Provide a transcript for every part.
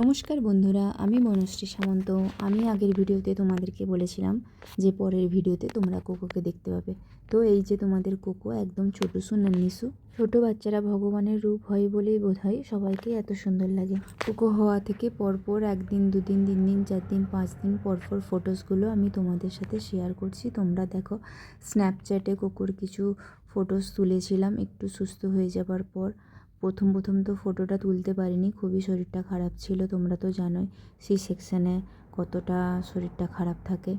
নমস্কার বন্ধুরা, আমি মনশ্রী সামন্ত। আমি আগের ভিডিওতে তোমাদেরকে বলেছিলাম যে পরের ভিডিওতে তোমরা কোকোকে দেখতে পাবে। তো এই যে তোমাদের কোকো একদম ছোটো সুন্দর নিশু ছোটো বাচ্চারা ভগবানের রূপ হয় বলেই বোধ হয় সবাইকে এত সুন্দর লাগে। কোকো হওয়া থেকে পরপর একদিন, দুদিন তিন দিন চার দিন পাঁচ দিন পরপর ফটোসগুলো আমি তোমাদের সাথে শেয়ার করছি। তোমরা দেখো স্ন্যাপচ্যাটে কোকোর কিছু ফটোস তুলেছিলাম, একটু সুস্থ হয়ে যাবার পর। প্রথম প্রথম তো ফটোটা তুলতে পারিনি, খুবই শরীরটা খারাপ ছিল, তোমরা তো জানোই সি সেকশানে কতটা শরীরটা খারাপ থাকে।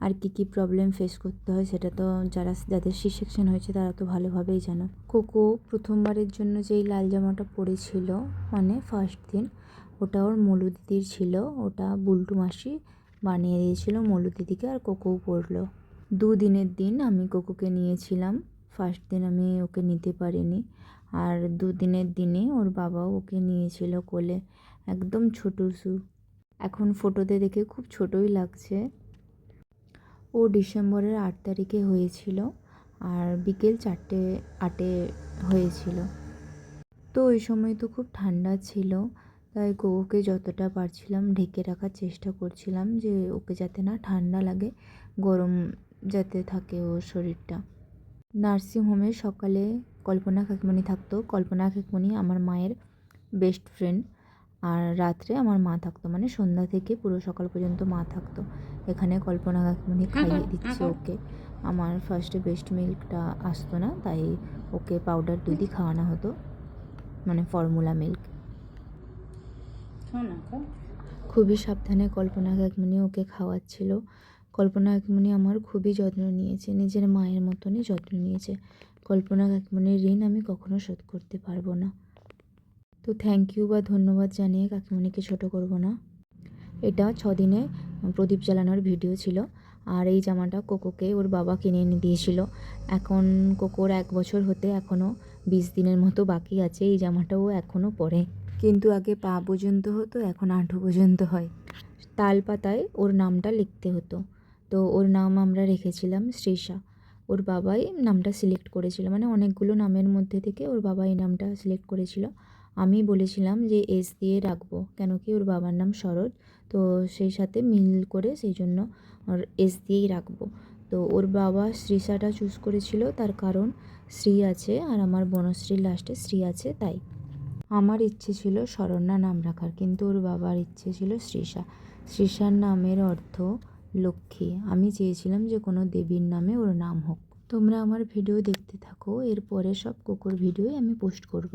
আর কী কী প্রবলেম ফেস করতে হয় সেটা তো যারা, যাদের সি সেকশন হয়েছে তারা তো ভালোভাবেই জানো। কোকো প্রথমবারের জন্য যেই লাল জামাটা পরেছিল মানে ফার্স্ট দিন, ওটা ওর মলু দিদির ছিল, ওটা বুলটু মাসি বানিয়ে দিয়েছিল মলু দিদিকে আর কোকোও পরলো। দুদিনের দিন আমি কোকোকে নিয়েছিলাম। ফার্স্ট দিন আমি ওকে নিতে পারিনি। আর দুদিনের দিনে ওর বাবাও ওকে নিয়েছিল কোলে, একদম ছোটো সু। এখন ফটোতে দেখে খুব ছোটোই লাগছে। ও ডিসেম্বরের আট তারিখে হয়েছিল আর বিকেল চারটে, আটে হয়েছিল। তো ওই সময় তো খুব ঠান্ডা ছিল, তাই কোকোকে যতটা পারছিলাম ঢেকে রাখার চেষ্টা করছিলাম যে ওকে যাতে না ঠান্ডা লাগে, গরম যাতে থাকে ওর শরীরটা। নার্সিংহোমে সকালে কল্পনা কাকিমণি থাকতো। কল্পনা কাকিমণি আমার মায়ের বেস্ট ফ্রেন্ড আর রাত্রে আমার মা থাকতো। মানে সন্ধ্যা থেকে পুরো সকাল পর্যন্ত মা থাকতো। এখানে কল্পনা কাকিমণি খাইয়ে দিচ্ছে ওকে। আমার ফার্স্টে বেস্ট মিল্কটা আসতো না তাই ওকে পাউডার দুধই খাওয়ানো হতো। মানে ফর্মুলা মিল্ক খুবই সাবধানে কল্পনা কাকিমণি ওকে খাওয়াচ্ছিল। কল্পনা কাকিমণি আমার খুবই যত্ন নিয়েছে, নিজের মায়ের মতনই যত্ন নিয়েছে। কল্পনা কাকিমণির ঋণ আমি কখনো শোধ করতে পারব না। তো থ্যাংক ইউ বা ধন্যবাদ জানিয়ে কাকিমণিকে ছোট করব না। এটা ছদিনে প্রদীপ জ্বালানোর ভিডিও ছিল। আর এই জামাটা কোকোকে ওর বাবা কিনে এনে দিয়েছিল। এখন কোকোর এক বছর হতে এখনও বিশ দিনের মতো বাকি আছে, এই জামাটাও এখনও পরে। কিন্তু আগে পা পর্যন্ত হতো, এখন আঁটু পর্যন্ত হয়। তাল পাতায় ওর নামটা লিখতে হতো। তো ওর নাম আমরা রেখেছিলাম শ্রীষা। ওর বাবাই নামটা সিলেক্ট করেছিল। মানে অনেকগুলো নামের মধ্যে থেকে ওর বাবা এই নামটা সিলেক্ট করেছিল। আমি বলেছিলাম যে এস দিয়ে রাখব, কেন কি ওর বাবার নাম শরৎ। তো সেই সাথে মিল করে সেই জন্য ওর এস দিয়েই রাখব। তো ওর বাবা শ্রীষাটা চুজ করেছিল, তার কারণ শ্রী আছে আর আমার বনশ্রীর লাস্টে শ্রী আছে তাই। আমার ইচ্ছে ছিল শরণ্যা নাম রাখার, কিন্তু ওর বাবার ইচ্ছে ছিল শ্রীষা। শ্রীষার নামের অর্থ লক্ষ্মী, আমি চেয়েছিলাম যে কোনো দেবীর নামে ওর নাম হোক। তোমরা আমার ভিডিও দেখতে থাকো, এরপরে সব কুকুর ভিডিওই আমি পোস্ট করব।